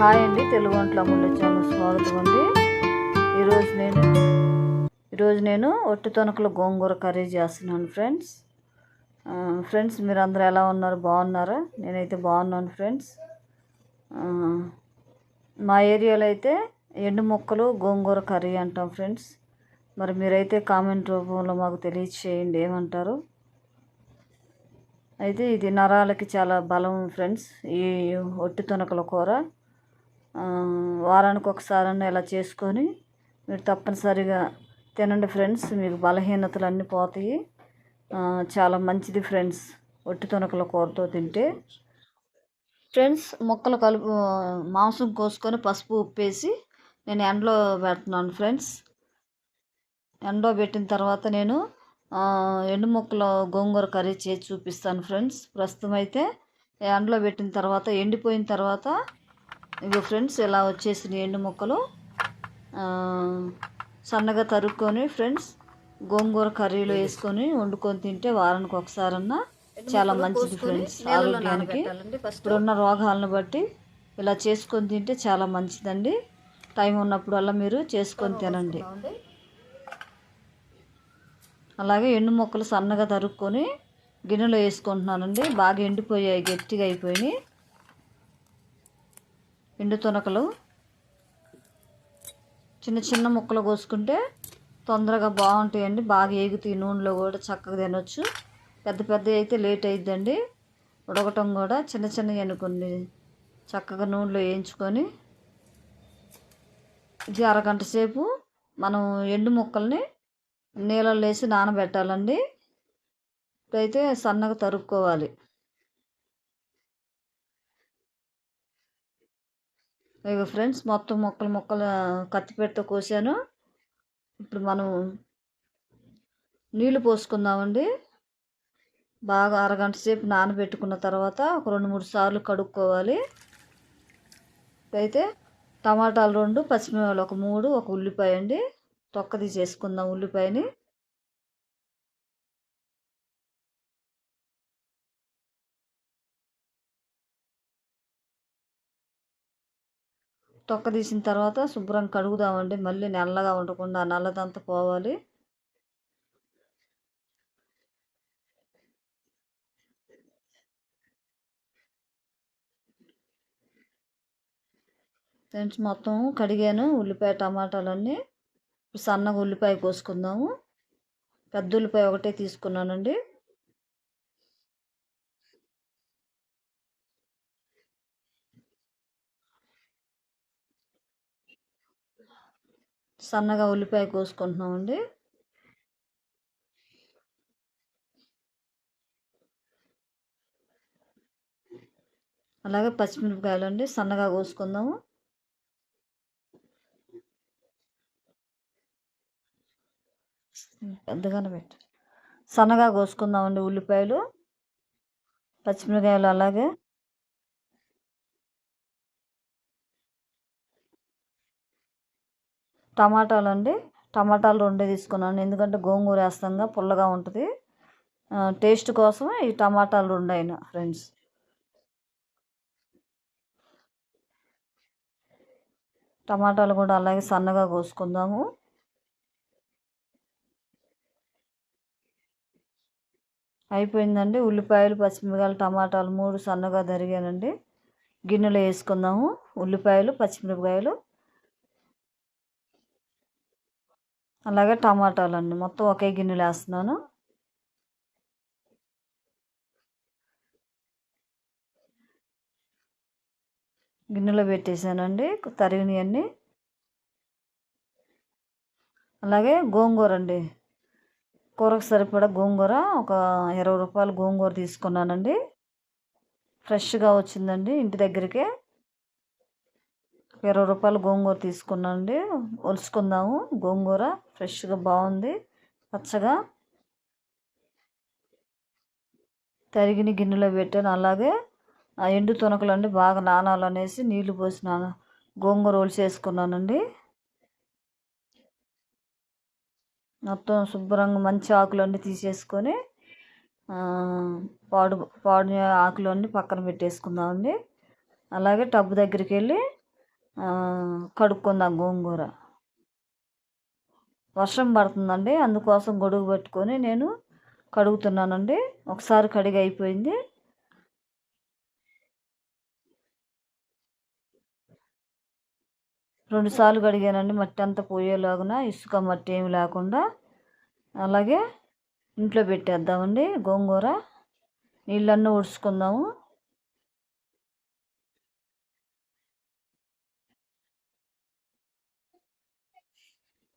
Hi అండి. తెలుగు వంటల అమూల్య స్వాగతం అండి. ఈరోజు నేను ఈరోజు నేను ఒట్టి తొనకల గోంగూర కర్రీ చేస్తున్నాను ఫ్రెండ్స్. ఫ్రెండ్స్ మీరు అందరూ ఎలా ఉన్నారు? బాగున్నారా? నేనైతే బాగున్నాను ఫ్రెండ్స్. మా ఏరియాలో అయితే ఎండు మొక్కలు గోంగూర కర్రీ అంటాం ఫ్రెండ్స్. మరి మీరైతే కామెంట్ రూపంలో మాకు తెలియచేయండి. ఏమంటారు? అయితే ఇది నరాలకి చాలా బలం ఫ్రెండ్స్ ఈ ఒట్టి తొనకల కూర. వారానికి ఒకసారి ఇలా చేసుకొని మీరు తప్పనిసరిగా తినండి ఫ్రెండ్స్. మీకు బలహీనతలు అన్నీ పోతాయి. చాలా మంచిది ఫ్రెండ్స్. ఒట్టి తొనకల కూరతో తింటే. ఫ్రెండ్స్ ముక్కలు కలుపు మాంసం కోసుకొని పసుపు ఉప్పేసి నేను ఎండలో పెడుతున్నాను ఫ్రెండ్స్. ఎండలో పెట్టిన తర్వాత నేను ఎండు ముక్కల గోంగూర కర్రీ చేసి చూపిస్తాను ఫ్రెండ్స్. ప్రస్తుతం అయితే ఎండలో పెట్టిన తర్వాత ఎండిపోయిన తర్వాత ఇగో ఫ్రెండ్స్ ఇలా వచ్చేసిన ఎండు ముక్కలు. సన్నగా తరుక్కొని ఫ్రెండ్స్ గోంగూర కర్రీలో వేసుకొని వండుకొని తింటే వారానికి ఒకసారన్నా చాలా మంచిది ఫ్రెండ్స్ ఆరోగ్యానికి. ఇప్పుడున్న రోగాలను బట్టి ఇలా చేసుకొని తింటే చాలా మంచిదండి. టైం ఉన్నప్పుడల్లా మీరు చేసుకొని తినండి. అలాగే ఎండు మొక్కలు సన్నగా తరుక్కొని గిన్నెలో వేసుకుంటున్నానండి. బాగా ఎండిపోయాయి గట్టిగా అయిపోయినాయి. ఎండు తునకలు. చిన్న చిన్న ముక్కలు కోసుకుంటే తొందరగా బాగుంటాయండి. బాగా ఏగుతాయి. నూనెలో కూడా చక్కగా తినొచ్చు. పెద్ద పెద్ద అయితే లేట్ అయిద్దండి. ఉడకటం కూడా చిన్న చిన్నవి అనుకోండి. చక్కగా నూనెలో వేయించుకొని ఇది అరగంట సేపు మనం ఎండు ముక్కల్ని నీళ్ళలో వేసి నానబెట్టాలండి. ఇప్పుడైతే సన్నగా తరుక్కోవాలి. ఇక ఫ్రెండ్స్ మొత్తం మొక్కలు మొక్కలు కత్తిపెట్టతో కోసాను. ఇప్పుడు మనం నీళ్ళు పోసుకుందామండి. బాగా అరగంట సేపు నానబెట్టుకున్న తర్వాత ఒక రెండు మూడు సార్లు కడుక్కోవాలి. అయితే టమాటాలు రెండు పచ్చిమిరపకాయలు ఒక మూడు ఒక ఉల్లిపాయ అండి. తొక్క తీసేసుకుందాం ఉల్లిపాయని. తొక్క తీసిన తర్వాత శుభ్రంగా కడుగుదామండి. మళ్ళీ నల్లగా ఉండకుండా నల్లదంతా పోవాలి. ఫ్రెండ్స్ మొత్తం కడిగాను ఉల్లిపాయ టమాటాలన్నీ. ఇప్పుడు సన్నగా ఉల్లిపాయ కోసుకుందాము. పెద్ద ఉల్లిపాయ ఒకటే తీసుకున్నానండి. సన్నగా ఉల్లిపాయ కోసుకుంటున్నామండి. అలాగే పచ్చిమిరపకాయలు అండి సన్నగా కోసుకుందాము. పెద్దగానే పెట్టు. సన్నగా కోసుకుందామండి ఉల్లిపాయలు పచ్చిమిరకాయలు అలాగే. టమాటాలు అండి టమాటాలు రెండే తీసుకున్నాను. ఎందుకంటే గోంగూర వేస్తాంగా పుల్లగా ఉంటుంది. టేస్ట్ కోసం ఈ టమాటాలు రెండు అయినా ఫ్రెండ్స్. టమాటాలు కూడా అలాగే సన్నగా కోసుకుందాము. అయిపోయిందండి. ఉల్లిపాయలు పచ్చిమిరపకాయలు టమాటాలు మూడు సన్నగా తరిగానండి. గిన్నెలో వేసుకుందాము. ఉల్లిపాయలు పచ్చిమిరపకాయలు అలాగే టమాటాలు అండి మొత్తం ఒకే గిన్నెలు వేస్తున్నాను గిన్నెలో పెట్టేశానండి తరిగినవన్నీ అలాగే గోంగూర అండి కూరకు సరిపడా గోంగూర ఒక ఇరవై రూపాయలు గోంగూర తీసుకున్నానండి. ఫ్రెష్గా వచ్చిందండి ఇంటి దగ్గరికే. ఇరవై రూపాయలు గోంగూర తీసుకున్నాండి ఒలుచుకుందాము గోంగూర ఫ్రెష్గా బాగుంది. పచ్చగా. తరిగిన గిన్నెలో పెట్టాను. అలాగే ఆ ఎండు తునకలు అండి బాగా నానాలనేసి నీళ్ళు పోసి నాన గోంగూర ఒలిసేసుకున్నానండి. మొత్తం శుభ్రంగా మంచి ఆకులన్నీ తీసేసుకొని పాడు పాడు ఆకులన్నీ పక్కన పెట్టేసుకుందామండి. అలాగే టబ్బు దగ్గరికి వెళ్ళి కడుక్కుందాం గోంగూర. వర్షం పడుతుందండి అందుకోసం గొడుగు పెట్టుకొని నేను కడుగుతున్నానండి. ఒకసారి కడిగి అయిపోయింది. రెండుసార్లు కడిగానండి మట్టి అంతా పోయేలాగున ఇసుక మట్టి ఏమి లేకుండా. అలాగే ఇంట్లో పెట్టేద్దామండి గోంగూర. నీళ్ళన్నీ ఉడుచుకుందాము.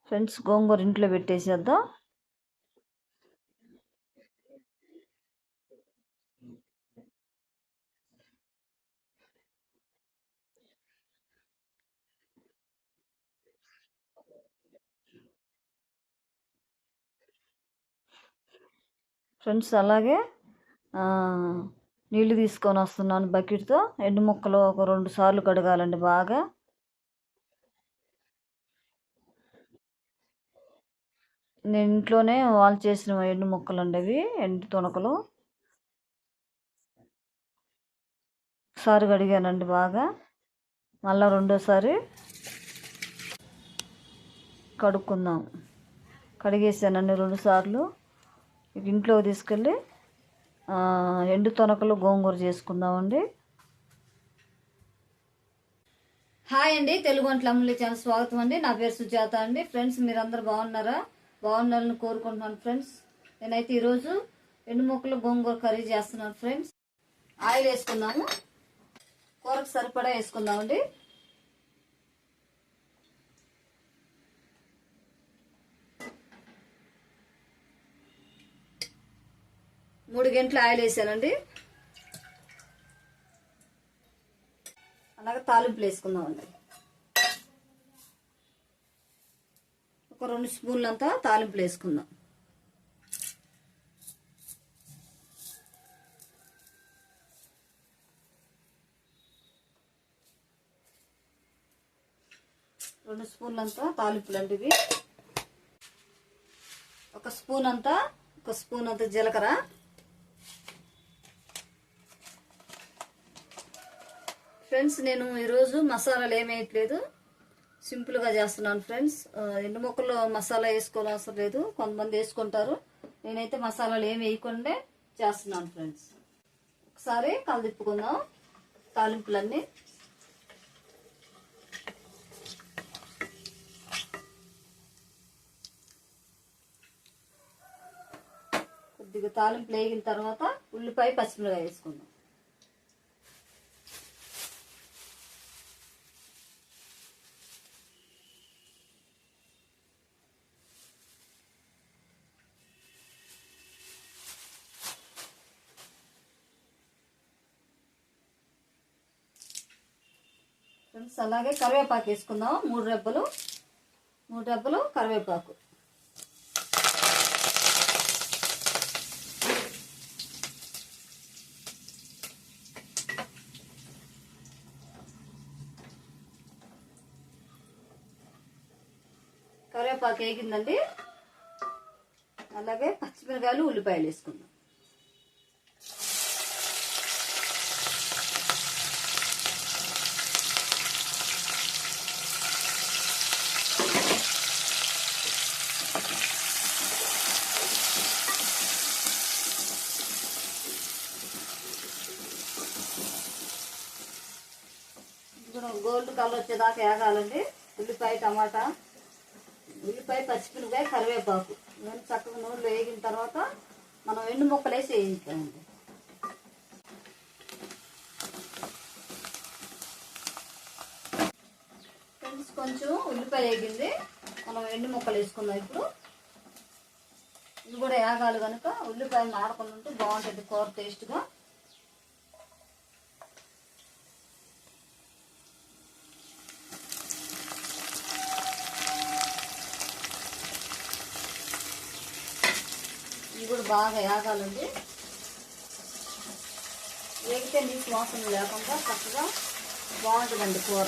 ఫ్రెండ్స్ గోంగూర ఇంట్లో పెట్టేసేద్దాం. ఫ్రెండ్స్ అలాగే నీళ్ళు తీసుకొని వస్తున్నాను బకెట్తో. ఎండు ముక్కలు ఒక రెండు సార్లు కడగాలండి బాగా. నేను ఇంట్లోనే వాళ్ళు చేసిన ఎండు ముక్కలు ఉండేవి ఎండు తుణకలు ఒకసారి కడిగానండి బాగా. మళ్ళీ రెండోసారి కడుక్కుందాం. కడిగేసానండి రెండు సార్లు ఇంట్లోకి తీసుకెళ్ళి ఎండు తొనకలు గోంగూర చేసుకుందామండి. హాయ్ అండి తెలుగు వంటల అమ్మలి ఛానల్ స్వాగతం అండి. నా పేరు సుజాత అండి. ఫ్రెండ్స్ మీరందరూ బాగున్నారా? బాగుండాలని కోరుకుంటున్నాను ఫ్రెండ్స్. నేనైతే ఈరోజు ఎండు మొక్కలు గోంగూర కర్రీ చేస్తున్నాను ఫ్రెండ్స్. ఆయిల్ వేసుకున్నాము. కూరకు సరిపడా వేసుకుందామండి. మూడు గంటలు ఆయిల్ వేసానండి. అలాగే తాలింపులు వేసుకుందామండి. ఒక రెండు స్పూన్లంతా తాలింపులు వేసుకుందాం. రెండు స్పూన్లంతా తాలింపులు అండి ఇవి. ఒక స్పూన్ అంతా ఒక స్పూన్ అంతా జీలకర్ర. ఫ్రెండ్స్ నేను ఈరోజు మసాలాలు ఏమేయట్లేదు వేయట్లేదు. సింపుల్గా చేస్తున్నాను ఫ్రెండ్స్. ఎండు మొక్కల్లో మసాలా వేసుకోవాల్సిన అవసరం లేదు. కొంతమంది వేసుకుంటారు. నేనైతే మసాలాలు ఏమి వేయకుండా చేస్తున్నాను ఫ్రెండ్స్. ఒకసారి కలదిప్పుకుందాం. తాలింపులన్నీ. కొద్దిగా తాలింపులు వేగిన తర్వాత ఉల్లిపాయ పచ్చిమిరకాయ వేసుకుందాం. ఫ్రెండ్స్ అలాగే కరివేపాకు వేసుకుందాం మూడు రెబ్బలు. మూడు రెబ్బలు కరివేపాకు. కరివేపాకు వేగిందండి. అలాగే పచ్చిమిరకాయలు ఉల్లిపాయలు వేసుకుందాం ఇది కూడా గోల్డ్ కలర్ వచ్చేదాకా వేగాలండి ఉల్లిపాయ టమాటా ఉల్లిపాయ పచ్చిమిరపకాయ కరివేపాకు. నూనె చక్కగా నూనెలో వేగిన తర్వాత మనం ఎండు ముక్కలు వేసి వేయించామండి ఫ్రెండ్స్ కొంచెం ఉల్లిపాయ వేగింది. మనం ఎండు ముక్కలు వేసుకుందాం ఇప్పుడు. ఇది కూడా వేగాలి కనుక. ఉల్లిపాయ మాడకుండా ఉంటే బాగుంటుంది. కూర టేస్ట్గా. ఇది కూడా బాగా వేగాలండి వేగితే నీకు వాసన లేకుండా చక్కగా బాగుంటుందండి కూర.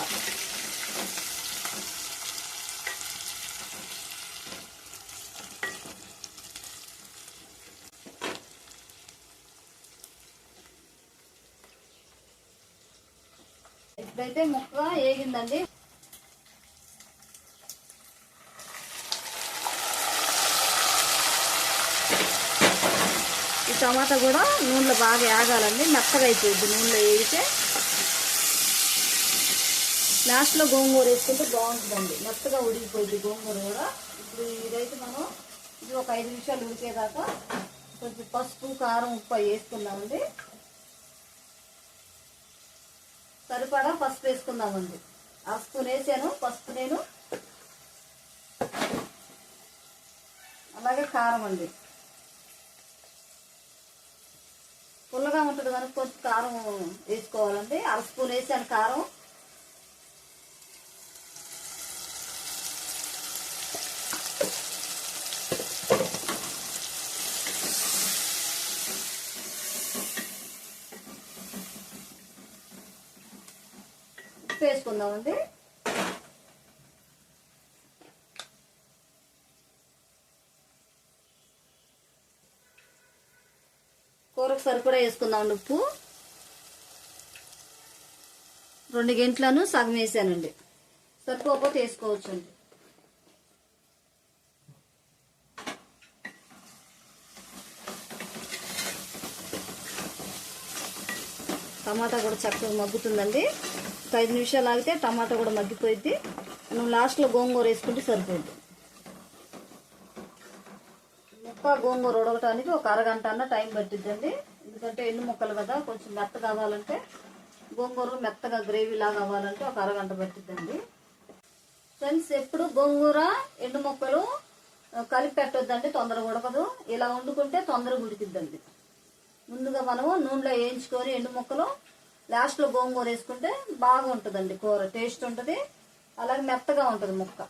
ఇప్పుడైతే ముక్క వేగిందండి టమాటా కూడా నూనెలో బాగా ఆగాలండి మెత్తగా అయిపోద్ది నూనెలో వేగితే లాస్ట్లో గోంగూర వేసుకుంటే బాగుంటుందండి. మెత్తగా ఉడికిపోయింది గోంగూర కూడా. ఇప్పుడు ఇదైతే మనం ఇది ఒక ఐదు నిమిషాలు ఉడికేదాకా కొంచెం పసుపు కారం ఉప్పు వేసుకున్నామండి వేసుకుందామండి. సరిపడా పసుపు వేసుకుందామండి. ఆ స్పూన్ వేసాను పసుపు నేను. అలాగే కారం అండి. పుల్లగా ఉంటుంది కనుక కొంచెం కారం వేసుకోవాలండి. అర స్పూన్ వేసాను కారం. ఉప్పు వేసుకుందామండి. కూరకు సరిపడా వేసుకుందామండి ఉప్పు. రెండు గంటలను సగం వేసానండి. సరిపోకపోతే వేసుకోవచ్చండి. టమాటా కూడా చక్కగా మగ్గుతుందండి. ఒక ఐదు నిమిషాలు ఆగితే టమాటా కూడా మగ్గిపోయింది మనం లాస్ట్లో గోంగూర వేసుకుంటే సరిపోద్ది ముక్క గోంగూర ఉడకటానికి ఒక అరగంట అన్న టైం పట్టిద్దండి. ఎందుకంటే ఎండు ముక్కలు కదా కొంచెం మెత్త కావాలంటే గోంగూర మెత్తగా గ్రేవీ లాగా అవ్వాలంటే ఒక అరగంట పట్టిద్దండి. ఫ్రెండ్స్ ఎప్పుడు గోంగూర ఎండు ముక్కలు కలిపి పెట్టొద్దండి తొందరగా ఉడకదు. ఇలా వండుకుంటే తొందరగా ఉడికిద్దండి. ముందుగా మనము నూనెలో వేయించుకొని ఎండు ముక్కలు లాస్ట్లో గోంగూర వేసుకుంటే బాగా ఉంటుందండి కూర టేస్ట్ ఉంటుంది. అలాగే మెత్తగా ఉంటుంది ముక్క.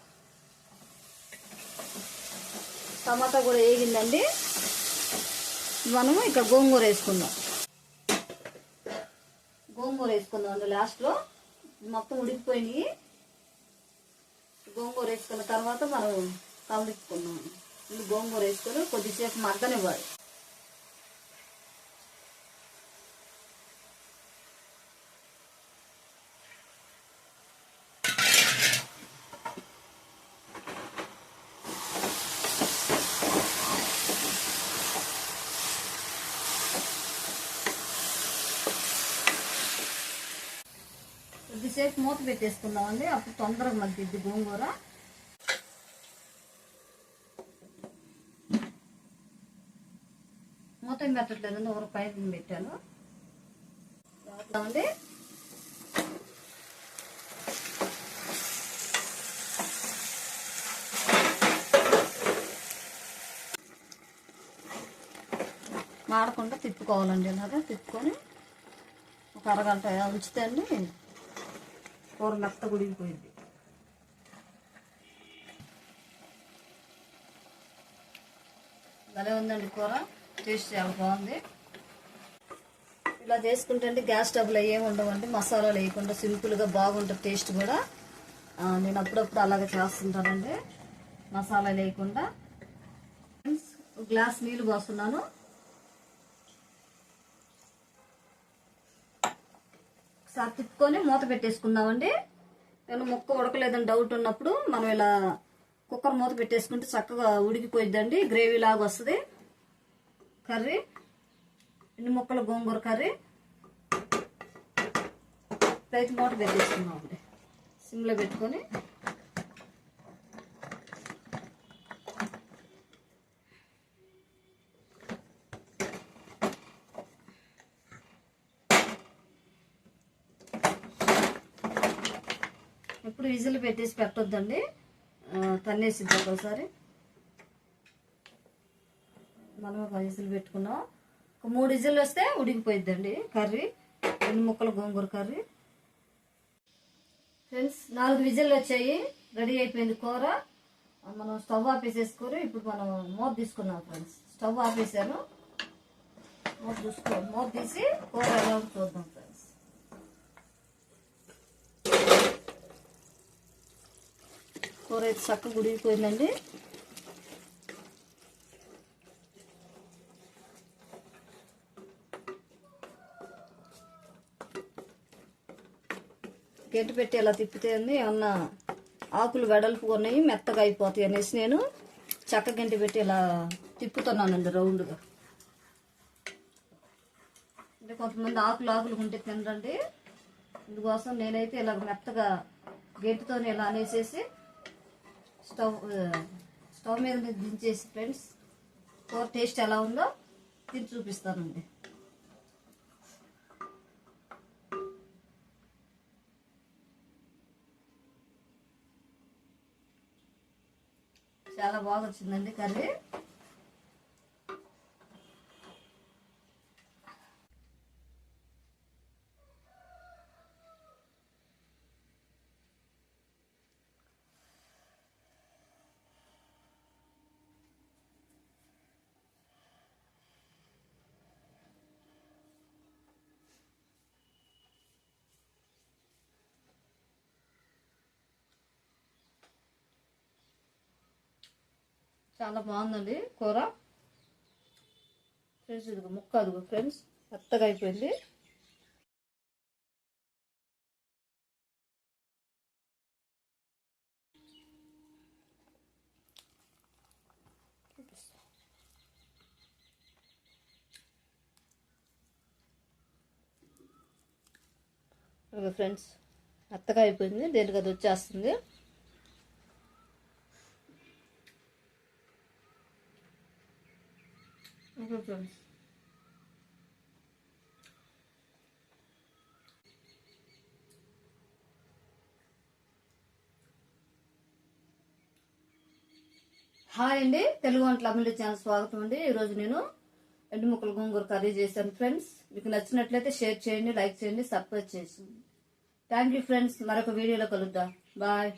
టమాటా కూడా వేగిందండి. మనము ఇక్కడ గోంగూర వేసుకుందాం. గోంగూర వేసుకుందాం అండి లాస్ట్లో మొత్తం ఉడికిపోయినాయి. గోంగూర వేసుకున్న తర్వాత మనం కలుపుకుందాం గోంగూర వేసుకొని కొద్దిసేపు మగ్గనివ్వాలి కొద్దిసేపు మూత పెట్టేసుకుందామండి అప్పుడు తొందరగా మగ్గిద్ది గోంగూర. మూత పెట్టట్లేదండి ఒక పైన పెట్టాను. అండి మాడకుండా తిప్పుకోవాలండి ఇలాగా. తిప్పుకొని ఒక అరగంట ఉంచితే అండి కూర మెత్త ఉడికిపోయింది భలే ఉందండి కూర. టేస్ట్ చాలా బాగుంది. ఇలా చేసుకుంటే అండి గ్యాస్ స్టవ్లో ఏమి ఉండవండి. మసాలాలు వేయకుండా సింపుల్గా బాగుంటుంది టేస్ట్ కూడా. నేను అప్పుడప్పుడు అలాగే చేస్తుంటానండి. మసాలా లేకుండా. గ్లాస్ నీళ్ళు పోస్తున్నాను. ఒకసారి తిప్పుకొని మూత పెట్టేసుకుందామండి. నేను ముక్క ఉడకలేదని డౌట్ ఉన్నప్పుడు మనం ఇలా కుక్కర్ మూత పెట్టేసుకుంటే చక్కగా ఉడికిపోయిద్దండి. గ్రేవీ లాగా వస్తుంది. కర్రీ. ఎన్ని ముక్కల? గోంగూర కర్రీ. రైతు మూట పెట్టేసుకుందామండి. సిమ్లో పెట్టుకొని ఎప్పుడు విజిల్ పెట్టేసి పెట్టొద్దండి. తన్నేసిద్దాం తన్నేసిద్ది ఒకసారి. మనం ఒక విజిల్ పెట్టుకున్నాం. ఒక మూడు విజిల్ వస్తే ఉడికిపోయిద్దండి కర్రీ. రెండు ముక్కల గోంగూర కర్రీ. ఫ్రెండ్స్ నాలుగు విజిల్ వచ్చాయి. రెడీ అయిపోయింది కూర. మనం స్టవ్ ఆపేసేసుకొని ఇప్పుడు మనం మూత తీసుకున్నాం ఫ్రెండ్స్. స్టవ్ ఆపేసాను. మూత చూసుకో మూత తీసి కూర ఎలా చూద్దాం ఫ్రెండ్స్. కూర అయితే చక్కగా ఉడికిపోయిందండి గంట పెట్టి ఇలా తిప్పితే అండి ఏమన్నా ఆకులు వెడల్పు ఉన్నాయి మెత్తగా అయిపోతాయి అనేసి నేను చక్క గంటి పెట్టి ఇలా తిప్పుతున్నానండి రౌండ్గా. కొంతమంది ఆకులు ఆకులు ఉంటే తినరండి. ఇందుకోసం నేనైతే ఇలా మెత్తగా గేటుతో ఇలా అనేసేసి స్టవ్ స్టవ్ మీద దించేసి ఫ్రెండ్స్ కూర టేస్ట్ ఎలా ఉందో తిని చూపిస్తానండి. చాలా బాగా వచ్చిందండి కర్రీ. చాలా బాగుందండి కూర. ఫ్రెండ్స్ ఇదిగో ముక్క అదిగో ఫ్రెండ్స్ మెత్తగా అయిపోయింది. ఫ్రెండ్స్ మెత్తగా అయిపోయింది. దేనికి అది వచ్చేస్తుంది. ఓకే ఫ్రెండ్స్ హాయ్ అండి. తెలుగు వంటల అమలు ఛానల్ స్వాగతం అండి. ఈరోజు నేను ఎండు ముక్కల గోంగూర కర్రీ చేశాను ఫ్రెండ్స్. మీకు నచ్చినట్లయితే షేర్ చేయండి లైక్ చేయండి సబ్స్క్రైబ్ చేయండి. Thank you friends. మరొక వీడియోలో కలుద్దాం. బాయ్.